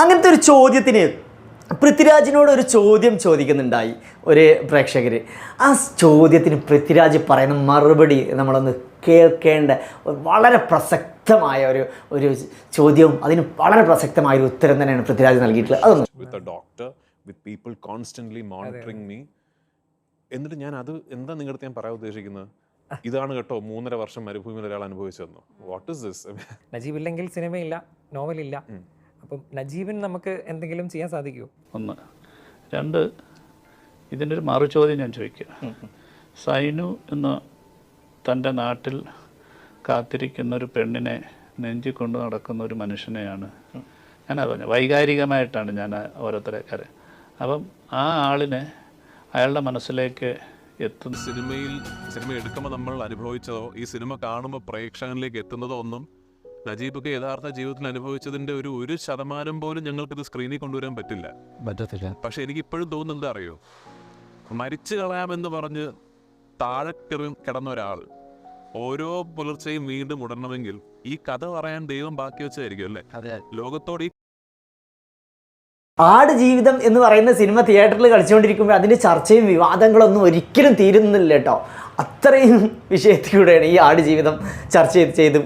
അങ്ങനത്തെ ഒരു ചോദ്യത്തിന് പൃഥ്വിരാജിനോട് ഒരു ചോദ്യം ചോദിക്കുന്നുണ്ടായി ഒരു പ്രേക്ഷകർ ആ ചോദ്യത്തിന് പൃഥ്വിരാജ് പറയുന്ന മറുപടി നമ്മളൊന്ന് കേൾക്കേണ്ട വളരെ പ്രസക്തമായ ഒരു ഒരു ചോദ്യവും അതിന് വളരെ പ്രസക്തമായ ഒരു ഉത്തരം തന്നെയാണ് പൃഥ്വിരാജ് നൽകിയിട്ടുള്ളത്. അതൊന്ന് doctor with people constantly monitoring me എന്നിട്ട് ഞാൻ അത് എന്താ നിങ്ങളുടെ ഞാൻ പറയാൻ ഉദ്ദേശിക്കുന്നത്? ഇതാണ് കേട്ടോ മൂന്നര വർഷം മരുഭൂമിയിൽ ഒരാൾ അനുഭവിച്ചു തന്നു വാട്ട് ഇസ് ദിസ് നജീബ് ഇല്ലെങ്കിൽ സിനിമയില്ല നോവലില്ല. അപ്പം നജീബിന് നമുക്ക് എന്തെങ്കിലും ചെയ്യാൻ സാധിക്കുമോ ഒന്ന്. രണ്ട് ഇതിന്റെ ഒരു മറുചോദ്യം ഞാൻ ചോദിക്കുക. സൈനു എന്ന തന്റെ നാട്ടിൽ കാത്തിരിക്കുന്ന ഒരു പെണ്ണിനെ നെഞ്ചി കൊണ്ട് നടക്കുന്ന ഒരു മനുഷ്യനെയാണ് ഞാനത് പറഞ്ഞു വൈകാരികമായിട്ടാണ് ഞാൻ ഓരോരുത്തരെ കാര്യം. അപ്പം ആ ആളിനെ അയാളുടെ മനസ്സിലേക്ക് എത്തുന്ന സിനിമയിൽ സിനിമ എടുക്കുമ്പോൾ നമ്മൾ അനുഭവിച്ചതോ ഈ സിനിമ കാണുമ്പോൾ പ്രേക്ഷകനിലേക്ക് എത്തുന്നതോ ഒന്നും നജീബൊക്കെ യഥാർത്ഥ ജീവിതത്തിൽ അനുഭവിച്ചതിന്റെ ഒരു ഒരു ശതമാനം പോലും ഞങ്ങൾക്കിത് സ്ക്രീനിൽ കൊണ്ടുവരാൻ പറ്റില്ല. പറ്റത്തില്ല. പക്ഷെ എനിക്ക് ഇപ്പോഴും തോന്നുന്നത് അറിയോ? മരിച്ചു കളയാമെന്ന് പറഞ്ഞ് താഴെ കിറ- കിടന്ന ഒരാൾ ഓരോ പുലർച്ചെയും വീണ്ടും ഉടണമെങ്കിൽ ഈ കഥ പറയാൻ ദൈവം ബാക്കി വെച്ചായിരിക്കും അല്ലേ? അതെ. ലോകത്തോട് ഈ ആട് ജീവിതം എന്ന് പറയുന്ന സിനിമ തിയേറ്ററിൽ കളിച്ചുകൊണ്ടിരിക്കുമ്പോൾ അതിന്റെ ചർച്ചയും വിവാദങ്ങളൊന്നും ഒരിക്കലും തീരുന്നില്ല കേട്ടോ. അത്രയും വിഷയത്തിലൂടെയാണ് ഈ ആട് ജീവിതം ചർച്ച ചെയ്ത് ചെയ്ത്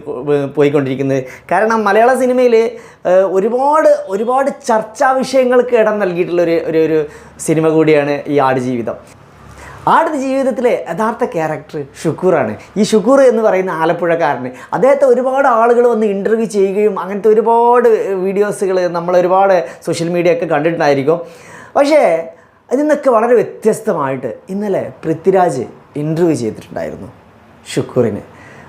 പോയിക്കൊണ്ടിരിക്കുന്നത്. കാരണം മലയാള സിനിമയിൽ ഒരുപാട് ഒരുപാട് ചർച്ചാ വിഷയങ്ങൾക്ക് ഇടം നൽകിയിട്ടുള്ള ഒരു ഒരു ഒരു സിനിമ കൂടിയാണ് ഈ ആട് ജീവിതം ആട് ജീവിതത്തിലെ യഥാർത്ഥ ക്യാരക്ടർ ഷുക്കൂറാണ്. ഈ ഷുക്കൂർ എന്ന് പറയുന്ന ആലപ്പുഴക്കാരന്. അദ്ദേഹത്തെ ഒരുപാട് ആളുകൾ വന്ന് ഇന്റർവ്യൂ ചെയ്യുകയും അങ്ങനത്തെ ഒരുപാട് വീഡിയോസുകൾ നമ്മൾ ഒരുപാട് സോഷ്യൽ മീഡിയ ഒക്കെ കണ്ടിട്ടുണ്ടായിരിക്കും. പക്ഷേ അതിൽ നിന്നൊക്കെ വളരെ വ്യത്യസ്തമായിട്ട് ഇന്നലെ പൃഥ്വിരാജ് ഇന്റർവ്യൂ ചെയ്തിട്ടുണ്ടായിരുന്നു ഷുക്കൂറിന്.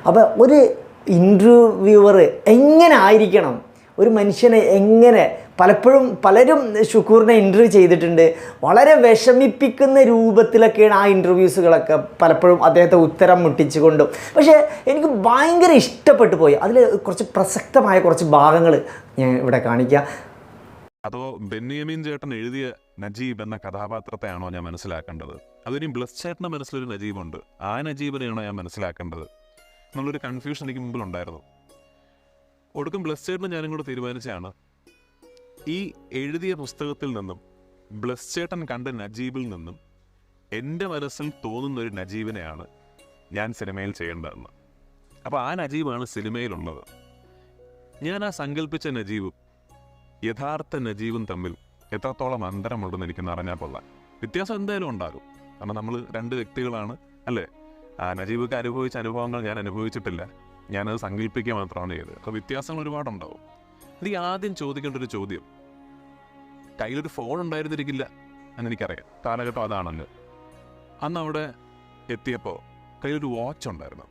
അപ്പോൾ ഒരു ഇന്റർവ്യൂവർ എങ്ങനെ ആയിരിക്കണം? ഒരു മനുഷ്യനെ എങ്ങനെ പലപ്പോഴും പലരും ഷുക്കൂറിനെ ഇന്റർവ്യൂ ചെയ്തിട്ടുണ്ട്. വളരെ വിഷമിപ്പിക്കുന്ന രൂപത്തിലൊക്കെയാണ് ആ ഇന്റർവ്യൂസുകളൊക്കെ പലപ്പോഴും അദ്ദേഹത്തെ ഉത്തരം മുട്ടിച്ചുകൊണ്ടും. പക്ഷേ എനിക്ക് ഭയങ്കര ഇഷ്ടപ്പെട്ടു പോയി. അതിൽ കുറച്ച് പ്രസക്തമായ കുറച്ച് ഭാഗങ്ങൾ ഞാൻ ഇവിടെ കാണിക്കാം. അതോ ബെന്നിയമീൻ ചേട്ടൻ എഴുതിയ നജീബ് എന്ന കഥാപാത്രത്തെയാണോ ഞാൻ മനസ്സിലാക്കേണ്ടത്? അതിനും ബ്ലസ് ചേട്ടന്റെ മനസ്സിലൊരു നജീബുണ്ട്. ആ നജീബിനെയാണോ ഞാൻ മനസ്സിലാക്കേണ്ടത്? എന്നുള്ളൊരു കൺഫ്യൂഷൻ എനിക്ക് മുമ്പിൽ ഉണ്ടായിരുന്നു. ഒടുക്കം ബ്ലസ് ചേട്ടന് ഞാനും കൂടെ തീരുമാനിച്ചാണ് ഈ എഴുതിയ പുസ്തകത്തിൽ നിന്നും ബ്ലസ് ചേട്ടൻ കണ്ട നജീബിൽ നിന്നും എന്റെ മനസ്സിൽ തോന്നുന്ന ഒരു നജീബിനെയാണ് ഞാൻ സിനിമയിൽ ചെയ്യേണ്ടതെന്ന്. അപ്പോൾ ആ നജീബാണ് സിനിമയിലുള്ളത്. ഞാൻ ആ സങ്കല്പിച്ച നജീബും യഥാർത്ഥ നജീബും തമ്മിൽ എത്രത്തോളം അന്തരമുണ്ടെന്ന് എനിക്കൊന്ന് അറിഞ്ഞാൽ കൊള്ളാം. വ്യത്യാസം എന്തായാലും ഉണ്ടാകും. കാരണം നമ്മൾ രണ്ട് വ്യക്തികളാണ് അല്ലേ? ആ നജീബൊക്കെ അനുഭവിച്ച അനുഭവങ്ങൾ ഞാൻ അനുഭവിച്ചിട്ടില്ല. ഞാനത് സങ്കല്പിക്കുക മാത്രമാണ് ചെയ്തത്. അപ്പോൾ വ്യത്യാസങ്ങൾ ഒരുപാടുണ്ടാവും. ഇത് ആദ്യം ചോദിക്കേണ്ട ഒരു ചോദ്യം. കയ്യിലൊരു ഫോൺ ഉണ്ടായിരുന്നിരിക്കില്ല എന്നെനിക്കറിയാം. കാലഘട്ടം അതാണല്ലോ. അന്ന് അവിടെ എത്തിയപ്പോൾ കയ്യിലൊരു വാച്ച് ഉണ്ടായിരുന്നു.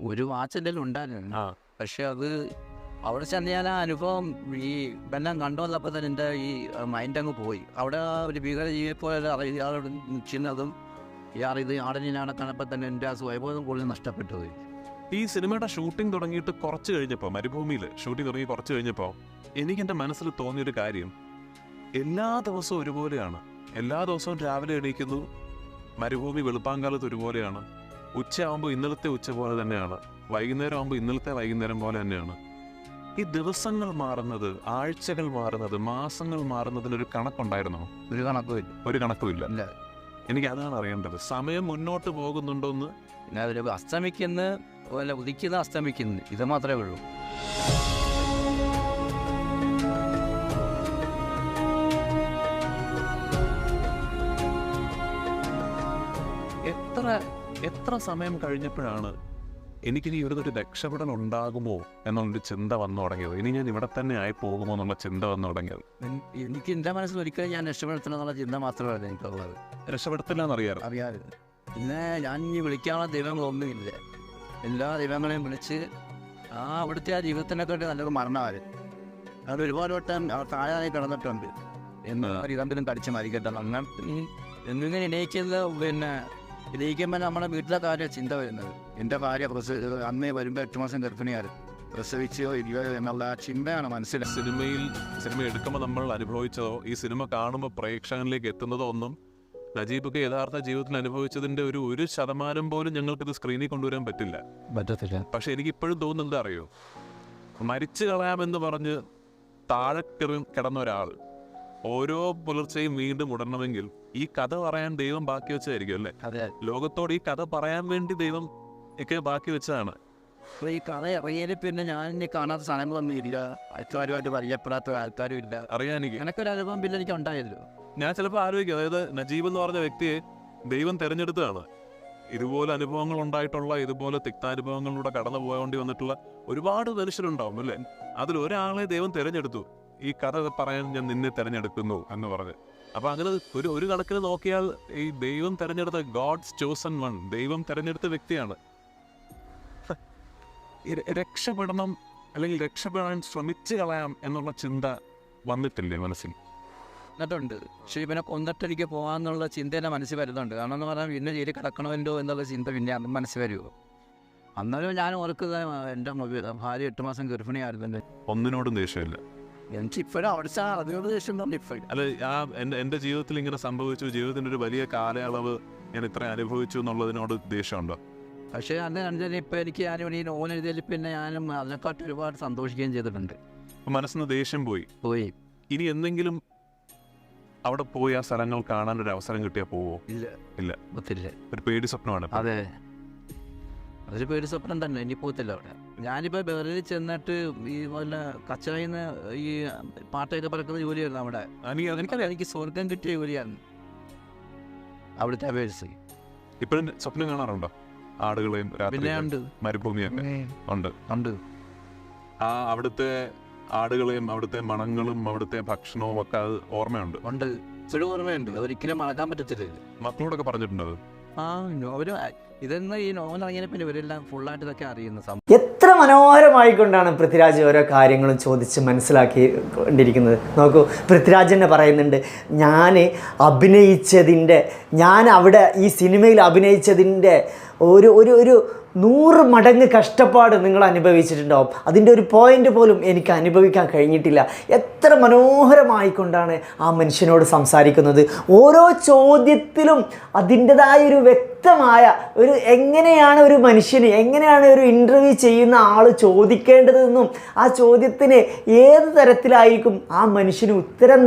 ഒരു വാച്ച് എന്തെങ്കിലും ഉണ്ടായിരുന്നു. പക്ഷെ അത് അവിടെ ചെന്ന് ഞാൻ ആ അനുഭവം ഈ ബെല്ലാം കണ്ടുവന്നപ്പോൾ തന്നെ എന്റെ ഈ മൈൻഡ് അങ്ങ് പോയി. അവിടെ ഒരു ഒരു ഭീകരജീവിയെ പോലെ അറിയാതെ നിൽക്കുന്നതും ഇയാൾ ഇത് ആടനിനാണ് കണ്ടപ്പോൾ തന്നെ എന്റെ ആ സ്വയബോധം കൂടുതൽ നഷ്ടപ്പെട്ടു പോയി. ഈ സിനിമയുടെ ഷൂട്ടിംഗ് തുടങ്ങിയിട്ട് കുറച്ച് കഴിഞ്ഞപ്പോൾ മരുഭൂമിയിൽ ഷൂട്ടിംഗ് തുടങ്ങി കുറച്ച് കഴിഞ്ഞപ്പോൾ എനിക്ക് എന്റെ മനസ്സിൽ തോന്നിയൊരു കാര്യം. എല്ലാ ദിവസവും ഒരുപോലെയാണ്. എല്ലാ ദിവസവും രാവിലെ എണീക്കുന്നു മരുഭൂമി വെളുപ്പാങ്കാലത്ത് ഒരുപോലെയാണ്. ഉച്ചയാകുമ്പോൾ ഇന്നലത്തെ ഉച്ച പോലെ തന്നെയാണ്. വൈകുന്നേരം ആകുമ്പോൾ ഇന്നലത്തെ വൈകുന്നേരം പോലെ തന്നെയാണ്. ഈ ദിവസങ്ങൾ മാറുന്നത് ആഴ്ചകൾ മാറുന്നത് മാസങ്ങൾ മാറുന്നതിനൊരു കണക്കുണ്ടായിരുന്നോ? ഒരു കണക്കുമില്ല. ഒരു കണക്കുമില്ല. ഇല്ല. എനിക്ക് അതാണ് അറിയേണ്ടത്. സമയം മുന്നോട്ട് പോകുന്നുണ്ടോ എന്ന്? പിന്നെ അതിൽ അസ്തമിക്കുന്ന അല്ല ഉദിക്കുന്ന അസ്തമിക്കുന്നു. ഇത് മാത്രമേ ഉള്ളൂ. എത്ര എത്ര സമയം കഴിഞ്ഞപ്പോഴാണ് എനിക്കിനി ഇവിടുന്ന് ഒരു രക്ഷപ്പെടൽ ഉണ്ടാകുമോ എന്നുള്ളൊരു ചിന്ത വന്നു തുടങ്ങിയത്. ഇനി ഞാൻ ഇവിടെ തന്നെ ആയി പോകുമോ എന്നുള്ള ചിന്ത വന്നു തുടങ്ങിയത്. എനിക്ക് എന്റെ മനസ്സിൽ ഒരിക്കലും ഞാൻ രക്ഷപ്പെടുത്തണം എന്നുള്ള ചിന്ത മാത്രമല്ല എനിക്കുള്ളത്. രക്ഷപ്പെടുത്തില്ല എന്നറിയാറ് അറിയാതെ പിന്നെ ഞാൻ ഇനി വിളിക്കാനുള്ള ദൈവങ്ങളൊന്നുമില്ല. എല്ലാ ദൈവങ്ങളെയും വിളിച്ച് ആ അവിടുത്തെ ആ ജീവിതത്തിനെക്കാട്ടി നല്ലൊരു മരണമാര്. അത് ഒരുപാട് വട്ടം അവർ താഴെ കിടന്നിട്ടുണ്ട്. എന്ന് ഇതമ്പിലും കടിച്ച് മരിക്കട്ടെ. അങ്ങനെ എന്നിങ്ങനെ ഇണയിക്കുന്നത് പിന്നെ ഇണീക്കുമ്പോൾ നമ്മുടെ വീട്ടിലെ കാര്യം ചിന്ത വരുന്നത്. എന്റെ ഭാര്യ പ്രസവ അമ്മയെ വരുമ്പോൾ എട്ട് മാസം ഗർഭിണിയായിരുന്നു പ്രസവിച്ചോ ഇല്ലയോ എന്നുള്ള ആ ചിന്തയാണ് മനസ്സിൽ സിനിമയിൽ സിനിമ എടുക്കുമ്പോൾ നമ്മൾ അനുഭവിച്ചതോ ഈ സിനിമ കാണുമ്പോൾ പ്രേക്ഷകനിലേക്ക് എത്തുന്നതോ ഒന്നും നജീബൊക്കെ യഥാർത്ഥ ജീവിതത്തിൽ അനുഭവിച്ചതിന്റെ ഒരു ഒരു ശതമാനം പോലും ഞങ്ങൾക്കിത് സ്ക്രീനിൽ കൊണ്ടുവരാൻ പറ്റില്ല. പറ്റത്തില്ല. പക്ഷെ എനിക്ക് ഇപ്പോഴും തോന്നുന്നത് അറിയോ? മരിച്ചു കളയാമെന്ന് പറഞ്ഞ് താഴെ കിട- കിടന്ന ഒരാൾ ഓരോ പുലർച്ചെയും വീണ്ടും ഉടരണമെങ്കിൽ ഈ കഥ പറയാൻ ദൈവം ബാക്കി വെച്ചതായിരിക്കും അല്ലേ? അതെ. ലോകത്തോട് ഈ കഥ പറയാൻ വേണ്ടി ദൈവം ഒക്കെ ബാക്കി വെച്ചതാണ്. അപ്പൊ ഈ കഥ പിന്നെ ഞാൻ ഇനി കാണാത്ത സാധനങ്ങളൊന്നും ഇല്ല. ആൾക്കാരുമായിട്ട് പരിചയപ്പെടാത്ത ആൾക്കാരും ഇല്ല. അറിയാനിക്ക്. അങ്ങനൊക്കെ ഒരു അനുഭവം പിന്നെ എനിക്ക് ഉണ്ടായല്ലോ. ഞാൻ ചിലപ്പോൾ ആലോചിക്കും. അതായത് നജീബ് എന്ന് പറഞ്ഞ വ്യക്തിയെ ദൈവം തെരഞ്ഞെടുത്തതാണ്. ഇതുപോലെ അനുഭവങ്ങൾ ഉണ്ടായിട്ടുള്ള ഇതുപോലെ തിക്താനുഭവങ്ങളിലൂടെ കടന്നു പോകേണ്ടി വന്നിട്ടുള്ള ഒരുപാട് മനുഷ്യരുണ്ടാവും അല്ലേ? അതിൽ ഒരാളെ ദൈവം തിരഞ്ഞെടുത്തു. ഈ കഥ പറയാൻ ഞാൻ നിന്നെ തിരഞ്ഞെടുക്കുന്നു എന്ന് പറഞ്ഞ്. അപ്പൊ അങ്ങനെ ഒരു ഒരു കണക്കിന് നോക്കിയാൽ ഈ ദൈവം തെരഞ്ഞെടുത്ത ഗോഡ്സ് ചോസൺ വൺ ദൈവം തെരഞ്ഞെടുത്ത വ്യക്തിയാണ്. രക്ഷപ്പെടണം അല്ലെങ്കിൽ രക്ഷപ്പെടാൻ ശ്രമിച്ചു കളയാം എന്നുള്ള ചിന്ത വന്നിട്ടില്ലേ മനസ്സിൽ? എന്നിട്ടുണ്ട് പക്ഷേ ഇവനെ കൊന്നിട്ടെനിക്ക് പോകാന്നുള്ള ചിന്ത എന്റെ മനസ്സിൽ വരുന്നുണ്ട്. കാരണം എന്ന് പറഞ്ഞാൽ പിന്നെ ജയിലിൽ കിടക്കണമല്ലോ എന്നുള്ള ചിന്ത പിന്നെ അന്ന് മനസ്സിൽ വരുമോ? അന്നേരം ഞാൻ ഓർക്കുന്നത് എന്റെ ഭാര്യ എട്ട് മാസം ഗർഭിണിയായിരുന്നു. ഒന്നിനോടും ദേഷ്യമില്ല. എനിക്ക് ഇപ്പോഴും അവിടെ അതിനോട് ദേഷ്യം തന്നെ ഇപ്പോഴും അല്ല ആ എന്റെ എന്റെ ജീവിതത്തിൽ ഇങ്ങനെ സംഭവിച്ചു ജീവിതത്തിന്റെ ഒരു വലിയ കാലയളവ് ഞാൻ ഇത്ര അനുഭവിച്ചു എന്നുള്ളതിനോട് ദേഷ്യമുണ്ടോ? പക്ഷേ അന്ന് കണ്ടാൽ ഇപ്പം എനിക്ക് ഞാനും ഈ ഓൺ എഴുതിയതിൽ പിന്നെ ഞാനും അതിനെക്കാട്ടി ഒരുപാട് സന്തോഷിക്കുകയും ചെയ്തിട്ടുണ്ട്. അപ്പം മനസ്സിന് ദേഷ്യം പോയി. പോയി. ഇനി എന്തെങ്കിലും അവിടെ പോയി ആ സ്ഥലങ്ങൾ കാണാൻ ഒരു അവസരം കിട്ടിയാൽ പോവോ? ഇല്ല. ഇല്ല. പറ്റില്ല ഒരു പേടി സ്വപ്നമാണ് അതെ. അതൊരു പേടി സ്വപ്നം തന്നെ ഇനി പോകത്തില്ല അവിടെ. ഞാനിപ്പോൾ ബെറിൽ ചെന്നിട്ട് ഈ വല്ല കച്ചറയിൽ ഈ പാട്ടൊക്കെ പറക്കുന്ന ജോലിയായിരുന്നു അവിടെ. എനിക്ക് എനിക്കറിയാം. എനിക്ക് സ്വർഗം കിട്ടിയ ജോലിയാണ് അവിടുത്തെ അപേക്ഷ. ഇപ്പോഴും സ്വപ്നം കാണാറുണ്ടോ? ആടുകളെയും മരുഭൂമിയൊക്കെ ഉണ്ട്. ഉണ്ട്. ആ അവിടുത്തെ ആടുകളെയും അവിടുത്തെ മണങ്ങളും അവിടുത്തെ ഭക്ഷണവും ഒക്കെ അത് ഓർമ്മയുണ്ട്? ഉണ്ട്. ഇപ്പോഴും ഓർമ്മയുണ്ട്. ഒരിക്കലും മറക്കാൻ പറ്റത്തില്ല. മക്കളോടൊക്കെ പറഞ്ഞിട്ടുണ്ട് ആ അവർ ഇതെന്ന് ഈ നോവൽ ഇറങ്ങിയ പിന്നെ ഇവരെല്ലാം ഫുള്ളായിട്ട് ഇതൊക്കെ അറിയുന്ന സംഭവം എത്ര മനോഹരമായിക്കൊണ്ടാണ് പൃഥ്വിരാജ് ഓരോ കാര്യങ്ങളും ചോദിച്ച് മനസ്സിലാക്കി കൊണ്ടിരിക്കുന്നത് നോക്കൂ പൃഥ്വിരാജ് തന്നെ പറയുന്നുണ്ട് ഞാൻ അഭിനയിച്ചതിന്റെ ഞാൻ അവിടെ ഈ സിനിമയിൽ അഭിനയിച്ചതിന്റെ ഒരു ഒരു ഒരു നൂറ് മടങ്ങ് കഷ്ടപ്പാട് നിങ്ങൾ അനുഭവിച്ചിട്ടുണ്ടാവും അതിന്റെ ഒരു പോയിന്റ് പോലും എനിക്ക് അനുഭവിക്കാൻ കഴിഞ്ഞിട്ടില്ല. എത്ര മനോഹരമായിക്കൊണ്ടാണ് ആ മനുഷ്യനോട് സംസാരിക്കുന്നത്? ഓരോ ചോദ്യത്തിലും അതിന്റെതായ ഒരു വ്യക്തമായ ഒരു എങ്ങനെയാണ് ഒരു മനുഷ്യന് എങ്ങനെയാണ് ഒരു ഇന്റർവ്യൂ ചെയ്യുന്ന ആൾ ചോദിക്കേണ്ടതെന്നും ആ ചോദ്യത്തിന് ഏത് തരത്തിലായിരിക്കും ആ മനുഷ്യന് ഉത്തരം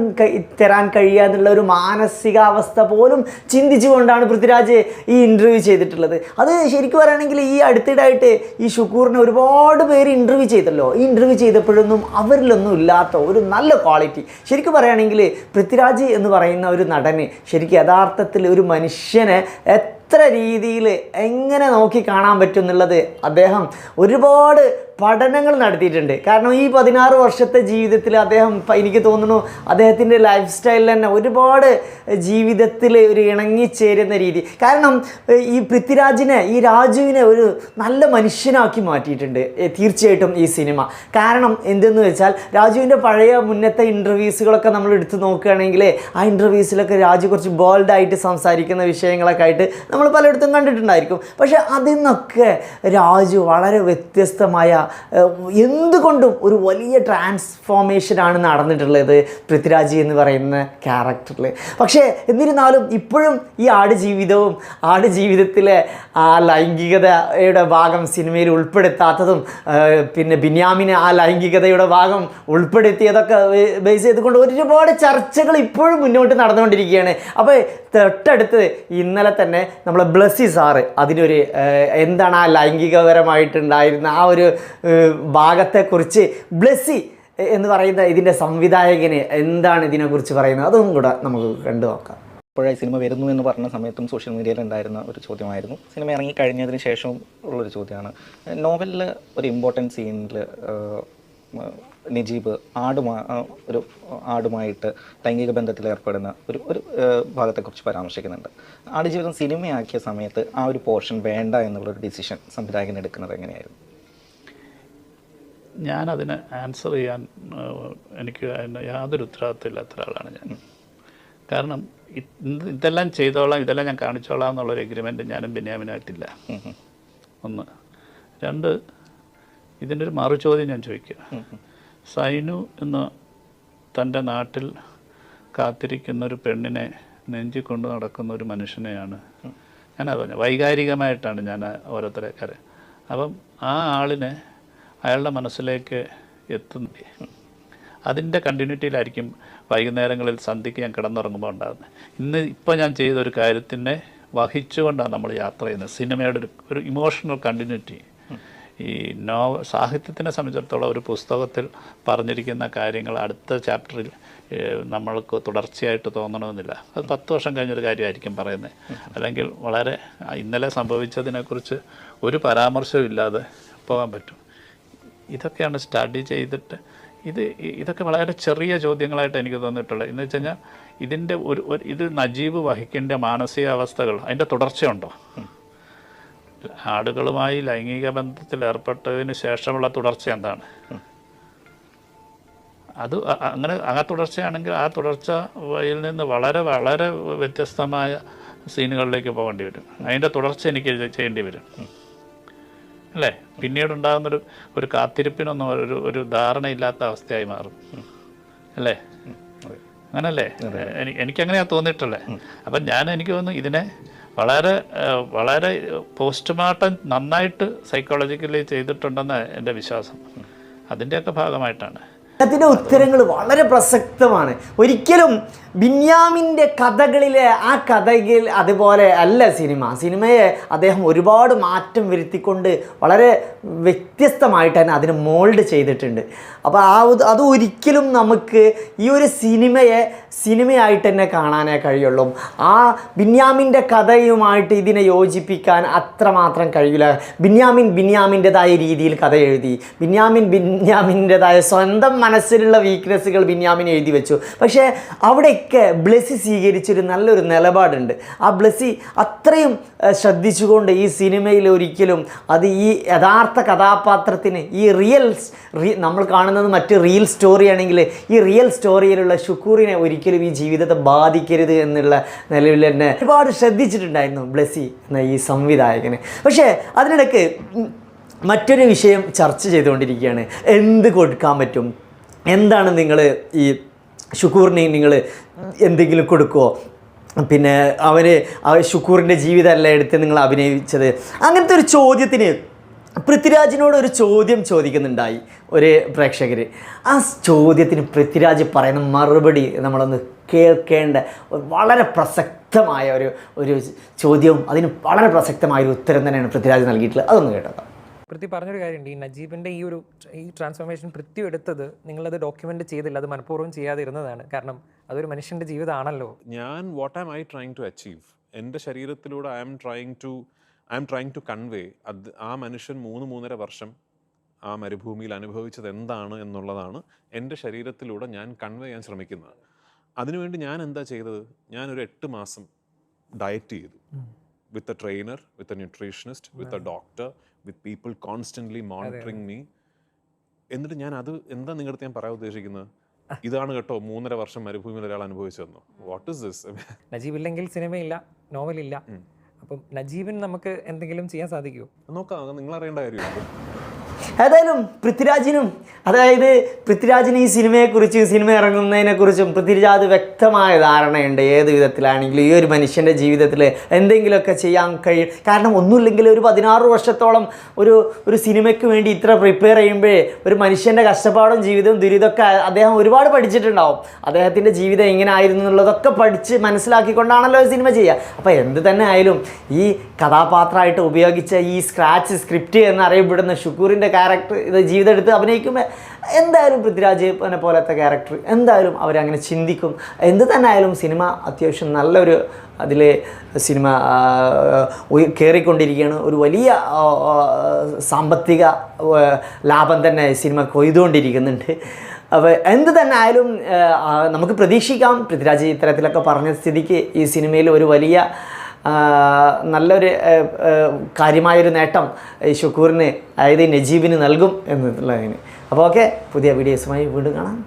തരാൻ കഴിയുക എന്നുള്ള ഒരു മാനസികാവസ്ഥ പോലും ചിന്തിച്ചുകൊണ്ടാണ് പൃഥ്വിരാജ് ഈ ഇന്റർവ്യൂ ചെയ്തിട്ടുള്ളത്. അത് ശരിക്കും പറയുകയാണെങ്കിൽ ഈ അടുത്തിടായിട്ട് ഈ ഷുക്കൂറിനെ ഒരുപാട് പേര് ഇന്റർവ്യൂ ചെയ്തല്ലോ. ഈ ഇന്റർവ്യൂ ചെയ്തപ്പോഴൊന്നും അവരിലൊന്നും ഇല്ലാത്ത ഒരു നല്ല ക്വാളിറ്റി ശരിക്കും പറയുകയാണെങ്കിൽ പൃഥ്വിരാജ് എന്ന് പറയുന്ന ഒരു നടന് ശരിക്കും യഥാർത്ഥത്തിൽ ഒരു മനുഷ്യനെ എത്ര രീതിയിൽ എങ്ങനെ നോക്കി കാണാൻ പറ്റും എന്നുള്ളത് അദ്ദേഹം ഒരുപാട് പഠനങ്ങൾ നടത്തിയിട്ടുണ്ട്. കാരണം ഈ പതിനാറ് വർഷത്തെ ജീവിതത്തിൽ അദ്ദേഹം എനിക്ക് തോന്നുന്നു അദ്ദേഹത്തിന്റെ ലൈഫ് സ്റ്റൈലിൽ തന്നെ ഒരുപാട് ജീവിതത്തിൽ ഒരു ഇണങ്ങിച്ചേരുന്ന രീതി. കാരണം ഈ പൃഥ്വിരാജിനെ ഈ രാജുവിനെ ഒരു നല്ല മനുഷ്യനാക്കി മാറ്റിയിട്ടുണ്ട് തീർച്ചയായിട്ടും ഈ സിനിമ. കാരണം എന്തെന്ന് വെച്ചാൽ രാജുവിന്റെ പഴയ മുന്നത്തെ ഇന്റർവ്യൂസുകളൊക്കെ നമ്മൾ എടുത്തു നോക്കുകയാണെങ്കിൽ ആ ഇന്റർവ്യൂസിലൊക്കെ രാജു കുറച്ച് ബോൾഡായിട്ട് സംസാരിക്കുന്ന വിഷയങ്ങളൊക്കെ ആയിട്ട് നമ്മൾ പലയിടത്തും കണ്ടിട്ടുണ്ടായിരിക്കും. പക്ഷേ അതിൽ നിന്നൊക്കെ രാജു വളരെ വ്യത്യസ്തമായ എന്തുകൊണ്ടും ഒരു വലിയ ട്രാൻസ്ഫോർമേഷനാണ് നടന്നിട്ടുള്ളത് പൃഥ്വിരാജ് എന്ന് പറയുന്ന ക്യാരക്ടറിൽ പക്ഷേ എന്നിരുന്നാലും ഇപ്പോഴും ഈ ആടുജീവിതവും ആടുജീവിതത്തിലെ ആ ലൈംഗികതയുടെ ഭാഗം സിനിമയിൽ ഉൾപ്പെടുത്താത്തതും പിന്നെ ബിന്യാമിന് ആ ലൈംഗികതയുടെ ഭാഗം ഉൾപ്പെടുത്തിയതൊക്കെ ബേസ് ചെയ്തുകൊണ്ട് ഒരുപാട് ചർച്ചകൾ ഇപ്പോഴും മുന്നോട്ട് നടന്നുകൊണ്ടിരിക്കുകയാണ്. അപ്പോൾ തൊട്ടടുത്ത് ഇന്നലെ തന്നെ നമ്മളെ ബ്ലസ്സി സാറ് അതിനൊരു എന്താണ് ആ ലൈംഗികപരമായിട്ടുണ്ടായിരുന്ന ആ ഒരു ഭാഗത്തെക്കുറിച്ച് ബ്ലസ്സി എന്ന് പറയുന്ന ഇതിന്റെ സംവിധായകന് എന്താണ് ഇതിനെക്കുറിച്ച് പറയുന്നത്? അതും കൂടെ നമുക്ക് കണ്ടു നോക്കാം. ഇപ്പോഴായി സിനിമ വരുന്നു എന്ന് പറഞ്ഞ സമയത്തും സോഷ്യൽ മീഡിയയിൽ ഉണ്ടായിരുന്ന ഒരു ചോദ്യമായിരുന്നു. സിനിമ ഇറങ്ങി കഴിഞ്ഞതിന് ശേഷവും ഉള്ളൊരു ചോദ്യമാണ്. നോവലിൽ ഒരു ഇമ്പോർട്ടന്റ് സീനിൽ നജീബ് ആടുമാ ഒരു ആടുമായിട്ട് ലൈംഗിക ബന്ധത്തിൽ ഏർപ്പെടുന്ന ഒരു ഒരു ഭാഗത്തെക്കുറിച്ച് പരാമർശിക്കുന്നുണ്ട്. ആടുജീവിതം സിനിമയാക്കിയ സമയത്ത് ആ ഒരു പോർഷൻ വേണ്ട എന്നുള്ളൊരു ഡിസിഷൻ സംവിധായകൻ എടുക്കുന്നത് എങ്ങനെയായിരുന്നു? ഞാനതിന് ആൻസർ ചെയ്യാൻ എനിക്ക് അതിന് യാതൊരു ഉത്തരവാദിത്തമില്ലാത്ത ഒരാളാണ് ഞാൻ. കാരണം ഇതെല്ലാം ചെയ്തോളാം ഇതെല്ലാം ഞാൻ കാണിച്ചോളാം എന്നുള്ളൊരു എഗ്രിമെന്റ് ഞാനും ബെന്യാമിനായിട്ടില്ല. ഒന്ന്. രണ്ട് ഇതിന്റെ ഒരു മറു ചോദ്യം ഞാൻ ചോദിക്കുക സൈനു എന്ന തന്റെ നാട്ടിൽ കാത്തിരിക്കുന്ന ഒരു പെണ്ണിനെ നെഞ്ചി കൊണ്ട് നടക്കുന്ന ഒരു മനുഷ്യനെയാണ്. ഞാനത് പറഞ്ഞു. വൈകാരികമായിട്ടാണ് ഞാൻ ഓരോരുത്തരെ കര അപ്പം ആ ആളിനെ അയാളുടെ മനസ്സിലേക്ക് എത്തുന്നില്ല അതിന്റെ കണ്ടിന്യൂറ്റിയിലായിരിക്കും വൈകുന്നേരങ്ങളിൽ സന്ധ്യയ്ക്ക് ഞാൻ കിടന്നുറങ്ങുമ്പോൾ ഉണ്ടാകുന്നത്. ഇന്ന് ഇപ്പോൾ ഞാൻ ചെയ്ത ഒരു കാര്യത്തിനെ വഹിച്ചുകൊണ്ടാണ് നമ്മൾ യാത്ര ചെയ്യുന്നത്. സിനിമയുടെ ഒരു ഒരു ഇമോഷണൽ കണ്ടിന്യൂറ്റി ഈ നോവ സാഹിത്യത്തിനെ സംബന്ധിച്ചിടത്തോളം ഒരു പുസ്തകത്തിൽ പറഞ്ഞിരിക്കുന്ന കാര്യങ്ങൾ അടുത്ത ചാപ്റ്ററിൽ നമ്മൾക്ക് തുടർച്ചയായിട്ട് തോന്നണമെന്നില്ല. അത് പത്ത് വർഷം കഴിഞ്ഞൊരു കാര്യമായിരിക്കും പറയുന്നത്. അല്ലെങ്കിൽ വളരെ ഇന്നലെ സംഭവിച്ചതിനെക്കുറിച്ച് ഒരു പരാമർശവും ഇല്ലാതെ പോകാൻ പറ്റും. ഇതൊക്കെയാണ് സ്റ്റഡി ചെയ്തിട്ട് ഇത് ഇതൊക്കെ വളരെ ചെറിയ ചോദ്യങ്ങളായിട്ട് എനിക്ക് തോന്നിയിട്ടുള്ളത്. എന്ന് വെച്ച് കഴിഞ്ഞാൽ ഇതിന്റെ ഒരു ഇത് നജീബ് വഹിക്കേണ്ട മാനസികാവസ്ഥകൾ അതിന്റെ തുടർച്ചയുണ്ടോ? ആടുകളുമായി ലൈംഗിക ബന്ധത്തിൽ ഏർപ്പെട്ടതിന് ശേഷമുള്ള തുടർച്ച എന്താണ്? അത് അങ്ങനെ ആ തുടർച്ചയാണെങ്കിൽ ആ തുടർച്ച വഴിയിൽ നിന്ന് വളരെ വളരെ വ്യത്യസ്തമായ സീനുകളിലേക്ക് പോകേണ്ടി വരും. അതിന്റെ തുടർച്ച എനിക്ക് ചെയ്യേണ്ടി വരും. അല്ലേ? പിന്നീട് ഉണ്ടാകുന്നൊരു ഒരു കാത്തിരിപ്പിനൊന്നും ഒരു ഒരു ധാരണയില്ലാത്ത അവസ്ഥയായി മാറും. അല്ലേ? അങ്ങനല്ലേ? എനിക്ക് എനിക്കങ്ങനെയാണ് തോന്നിയിട്ടുള്ളത്. അപ്പം ഞാൻ എനിക്ക് തോന്നുന്നു ഇതിനെ വളരെ വളരെ പോസ്റ്റ്മോർട്ടം നന്നായിട്ട് സൈക്കോളജിക്കലി ചെയ്തിട്ടുണ്ടെന്ന് എന്റെ വിശ്വാസം. അതിന്റെയൊക്കെ ഭാഗമായിട്ടാണ്. അതിന്റെ ഉത്തരങ്ങൾ വളരെ പ്രസക്തമാണ്. ഒരിക്കലും ബിന്യാമിന്റെ കഥകളിലെ ആ കഥയിൽ അതുപോലെ അല്ല സിനിമ. സിനിമയെ അദ്ദേഹം ഒരുപാട് മാറ്റം വരുത്തിക്കൊണ്ട് വളരെ വ്യത്യസ്തമായിട്ട് തന്നെ അതിനെ മോൾഡ് ചെയ്തിട്ടുണ്ട്. അപ്പോൾ ആ അത് ഒരിക്കലും നമുക്ക് ഈ ഒരു സിനിമയെ സിനിമയായിട്ട് തന്നെ കാണാനേ കഴിയുള്ളൂ. ആ ബിന്യാമിന്റെ കഥയുമായിട്ട് ഇതിനെ യോജിപ്പിക്കാൻ അത്രമാത്രം കഴിയില്ല. ബിന്യാമിൻ ബിന്യാമിന്റെതായ രീതിയിൽ കഥ എഴുതി. ബിന്യാമിൻ ബിന്യാമിന്റെതായ സ്വന്തം മനസ്സിലുള്ള വീക്ക്നെസ്സുകൾ ബിന്യാമിൻ എഴുതി വെച്ചു. പക്ഷേ അവിടെയൊക്കെ ബ്ലെസ്സി സ്വീകരിച്ചൊരു നല്ലൊരു നിലപാടുണ്ട്. ആ ബ്ലെസ്സി അത്രയും ശ്രദ്ധിച്ചുകൊണ്ട് ഈ സിനിമയിൽ ഒരിക്കലും അത് ഈ യഥാർത്ഥ കഥാപാത്രത്തിന് ഈ റിയൽ നമ്മൾ കാണുന്നത് മറ്റ് റിയൽ സ്റ്റോറി ആണെങ്കിൽ ഈ റിയൽ സ്റ്റോറിയിലുള്ള ഷുക്കൂറിനെ ഒരിക്കലും ഈ ജീവിതത്തെ ബാധിക്കരുത് എന്നുള്ള നിലവിൽ തന്നെ ഒരുപാട് ശ്രദ്ധിച്ചിട്ടുണ്ടായിരുന്നു ബ്ലെസ്സി എന്ന ഈ സംവിധായകന്. പക്ഷേ അതിനിടയ്ക്ക് മറ്റൊരു വിഷയം ചർച്ച ചെയ്തുകൊണ്ടിരിക്കുകയാണ്. എന്ത് കൊടുക്കാൻ പറ്റും? എന്താണ് നിങ്ങൾ ഈ ഷുക്കൂറിനെ നിങ്ങൾ എന്തെങ്കിലും കൊടുക്കുമോ പിന്നെ അവർ അവ ഷുക്കൂറിന്റെ ജീവിതമല്ല എടുത്ത് നിങ്ങൾ അഭിനയിച്ചത്. അങ്ങനത്തെ ഒരു ചോദ്യത്തിന് പൃഥ്വിരാജിനോട് ഒരു ചോദ്യം ചോദിക്കുന്നുണ്ടായി ഒരു പ്രേക്ഷകർ ആ ചോദ്യത്തിന് പൃഥ്വിരാജ് പറയുന്ന മറുപടി നമ്മളൊന്ന് കേൾക്കേണ്ട വളരെ പ്രസക്തമായ ഒരു ഒരു ചോദ്യവും അതിന് വളരെ പ്രസക്തമായ ഒരു ഉത്തരം തന്നെയാണ് പൃഥ്വിരാജ് നൽകിയിട്ടുള്ളത്. അതൊന്ന് കേട്ടോ പൃഥ്വി പറഞ്ഞൊരു കാര്യമുണ്ട്. ഈ നജീബിന്റെ ഈ ഒരു ഈ ട്രാൻസ്ഫോർമേഷൻ പൃഥ്വി എടുത്തത് നിങ്ങളത് ഡോക്യുമെന്റ് ചെയ്തില്ല. അത് മനഃപൂർവം ചെയ്യാതിരുന്നതാണ്. കാരണം അതൊരു മനുഷ്യന്റെ ജീവിതമാണല്ലോ. ഞാൻ what am I trying to achieve എന്റെ ശരീരത്തിലൂടെ I am trying to I am trying to convey അത് ആ മനുഷ്യൻ മൂന്ന് മൂന്നര വർഷം ആ മരുഭൂമിയിൽ അനുഭവിച്ചത് എന്താണ് എന്നുള്ളതാണ് എന്റെ ശരീരത്തിലൂടെ ഞാൻ കൺവേ ചെയ്യാൻ ശ്രമിക്കുന്നത്. അതിനുവേണ്ടി ഞാൻ എന്താ ചെയ്തത്? ഞാനൊരു എട്ട് മാസം ഡയറ്റ് ചെയ്തു. With a trainer with a nutritionist with a doctor with people constantly monitoring me എന്നിട്ട് ഞാൻ അത് എന്താ നിങ്ങളുടെ ഞാൻ പറയാൻ ഉദ്ദേശിക്കുന്നത്? ഇതാണ് കേട്ടോ മൂന്നര വർഷം മരുഭൂമിയിൽ ഒരാൾ അനുഭവിച്ചതെന്നോ വാട്ട് ഇസ് ദിസ് നജീബ് ഇല്ലെങ്കിൽ സിനിമയില്ല നോവലില്ല. അപ്പം നജീബിന് നമുക്ക് എന്തെങ്കിലും ചെയ്യാൻ സാധിക്കുമോ നോക്കാം നിങ്ങൾ അറിയേണ്ട കാര്യമില്ല. ഏതായാലും പൃഥ്വിരാജിനും അതായത് പൃഥ്വിരാജിന് ഈ സിനിമയെക്കുറിച്ച് സിനിമ ഇറങ്ങുന്നതിനെക്കുറിച്ചും പൃഥ്വിരാജ് വ്യക്തമായ ധാരണയുണ്ട്. ഏത് വിധത്തിലാണെങ്കിലും ഈ ഒരു മനുഷ്യന്റെ ജീവിതത്തിൽ എന്തെങ്കിലുമൊക്കെ ചെയ്യാൻ കഴിയും കാരണം ഒന്നുമില്ലെങ്കിൽ ഒരു പതിനാറ് വർഷത്തോളം ഒരു ഒരു സിനിമയ്ക്ക് വേണ്ടി ഇത്ര പ്രിപ്പയർ ചെയ്യുമ്പോഴേ ഒരു മനുഷ്യന്റെ കഷ്ടപ്പാടും ജീവിതവും ദുരിതമൊക്കെ അദ്ദേഹം ഒരുപാട് പഠിച്ചിട്ടുണ്ടാവും. അദ്ദേഹത്തിന്റെ ജീവിതം എങ്ങനെ ആയിരുന്നു എന്നുള്ളതൊക്കെ പഠിച്ച് മനസ്സിലാക്കിക്കൊണ്ടാണല്ലോ സിനിമ ചെയ്യുക. അപ്പോൾ എന്ത് തന്നെ ആയാലും ഈ കഥാപാത്രമായിട്ട് ഉപയോഗിച്ച ഈ സ്ക്രാച്ച് സ്ക്രിപ്റ്റ് എന്നറിയപ്പെടുന്ന ഷുക്കൂറിന്റെ ക്യാരക്ടർ ഇത് ജീവിതം എടുത്ത് അഭിനയിക്കുമ്പോൾ എന്തായാലും പൃഥ്വിരാജ് പോലത്തെ ക്യാരക്ടർ എന്തായാലും അവരങ്ങനെ ചിന്തിക്കും. എന്ത് തന്നെ ആയാലും സിനിമ അത്യാവശ്യം നല്ലൊരു അതിൽ സിനിമ കയറിക്കൊണ്ടിരിക്കുകയാണ് ഒരു വലിയ സാമ്പത്തിക ലാഭം തന്നെ സിനിമ കൊയ്തുകൊണ്ടിരിക്കുന്നുണ്ട് അപ്പോൾ എന്ത് തന്നെ ആയാലും നമുക്ക് പ്രതീക്ഷിക്കാം പൃഥ്വിരാജ് ഇത്തരത്തിലൊക്കെ പറഞ്ഞ സ്ഥിതിക്ക് ഈ സിനിമയിൽ ഒരു വലിയ നല്ലൊരു കാര്യമായൊരു നേട്ടം ഷുക്കൂറിന് അതായത് നജീബിന് നൽകും എന്നുള്ളതിന്. അപ്പോൾ ഓക്കെ പുതിയ വീഡിയോസുമായി വീണ്ടും കാണാം.